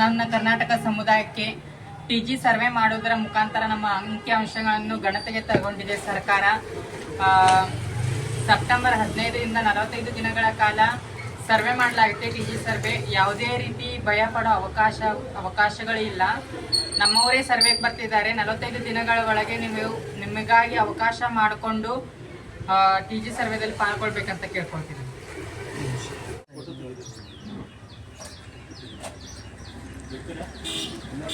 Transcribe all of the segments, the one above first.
ನನ್ನ ಕರ್ನಾಟಕ ಸಮುದಾಯಕ್ಕೆ T G survey ಮಾಡುವುದರ ಮುಖಾಂತರ ನಮ್ಮ ಅಂಕಿಅಂಶಗಳನ್ನು ಗಣತಿಗೆ ತಗೊಂಡಿದೆ ಸರ್ಕಾರ. ಸೆಪ್ಟೆಂಬರ್ ಹದಿನೈದರಿಂದ ನಲವತ್ತೈದು ದಿನಗಳ ಕಾಲ ಸರ್ವೆ ಮಾಡಲಾಗುತ್ತೆ ಟಿ ಜಿ ಸರ್ವೆ. ಯಾವುದೇ ರೀತಿ ಭಯ ಪಡೋ ಅವಕಾಶ ಅವಕಾಶಗಳಿಲ್ಲ ನಮ್ಮವರೇ ಸರ್ವೆಗೆ ಬರ್ತಿದ್ದಾರೆ. ನಲವತ್ತೈದು ದಿನಗಳ ಒಳಗೆ ನೀವು ನಿಮಗಾಗಿ ಅವಕಾಶ ಮಾಡಿಕೊಂಡು ಟಿ ಜಿ ಸರ್ವೆದಲ್ಲಿ ಪಾಲ್ಗೊಳ್ಬೇಕಂತ ಕೇಳ್ಕೊಳ್ತೀನಿ.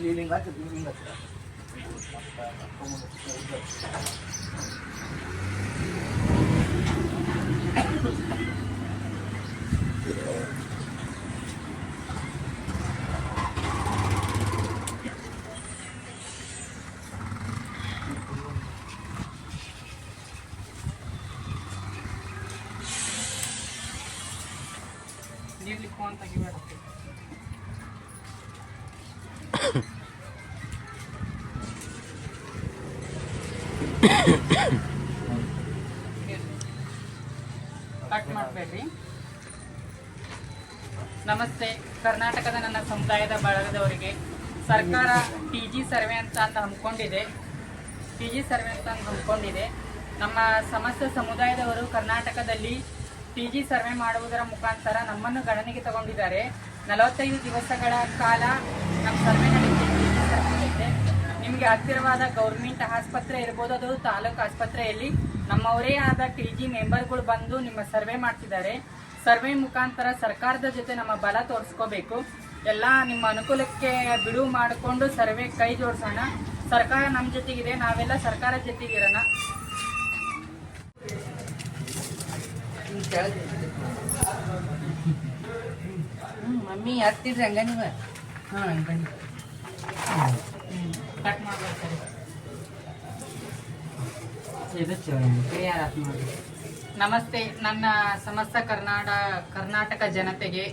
Liling at lilingat ka. Nearly contact you. Cut ಮಾಡಬೇಡ್ರಿ ನಮಸ್ತೆ. ಕರ್ನಾಟಕದ ನನ್ನ ಸಮುದಾಯದ ಬಳಗದವರಿಗೆ ಸರ್ಕಾರ ಟಿ ಜಿ ಸರ್ವೆ ಅಂತ ಅಂತ ಹಮ್ಮಿಕೊಂಡಿದೆ ಟಿ ಜಿ ಸರ್ವೆ ಅಂತ ಹಮ್ಮಿಕೊಂಡಿದೆ ನಮ್ಮ ಸಮಸ್ತ ಸಮುದಾಯದವರು ಕರ್ನಾಟಕದಲ್ಲಿ ಟಿ ಜಿ ಸರ್ವೆ ಮಾಡುವುದರ ಮುಖಾಂತರ ನಮ್ಮನ್ನು ಗಣನೆಗೆ ತಗೊಂಡಿದ್ದಾರೆ. ನಲವತ್ತೈದು ದಿವಸಗಳ ಕಾಲ ನಮ್ಮ ಸರ್ವೆ ನಿಮಗೆ ಹತ್ತಿರವಾದ ಗೌರ್ಮೆಂಟ್ ಆಸ್ಪತ್ರೆ ಇರ್ಬೋದು, ಅದು ತಾಲೂಕು ಆಸ್ಪತ್ರೆಯಲ್ಲಿ. ನಮ್ಮವರೇ ಆದ ಟಿ ಜಿ ಮೆಂಬರ್ಗಳು ಬಂದು ನಿಮ್ಮ ಸರ್ವೆ ಮಾಡ್ತಿದ್ದಾರೆ. ಸರ್ವೆ ಮುಖಾಂತರ ಸರ್ಕಾರದ ಜೊತೆ ನಮ್ಮ ಬಲ ತೋರಿಸ್ಕೋಬೇಕು. ಎಲ್ಲ ನಿಮ್ಮ ಅನುಕೂಲಕ್ಕೆ ಬಿಡುವು ಮಾಡಿಕೊಂಡು ಸರ್ವೆ ಕೈ ಜೋಡಿಸೋಣ. ಸರ್ಕಾರ ನಮ್ಮ ಜೊತೆಗಿದೆ, ನಾವೆಲ್ಲ ಸರ್ಕಾರ ಜೊತೆಗಿರೋಣ ಮಮ್ಮಿ ಹತ್ತಿದ್ರಿ ಹಂಗ ನೀವು? ಹಾಂ ಬನ್ನಿ ಕಟ್ ಮಾಡ್ಬೇಕು ನಮಸ್ತೆ ನನ್ನ ಸಮಸ್ತ ಕರ್ನಾಟ ಕರ್ನಾಟಕ ಜನತೆಗೆ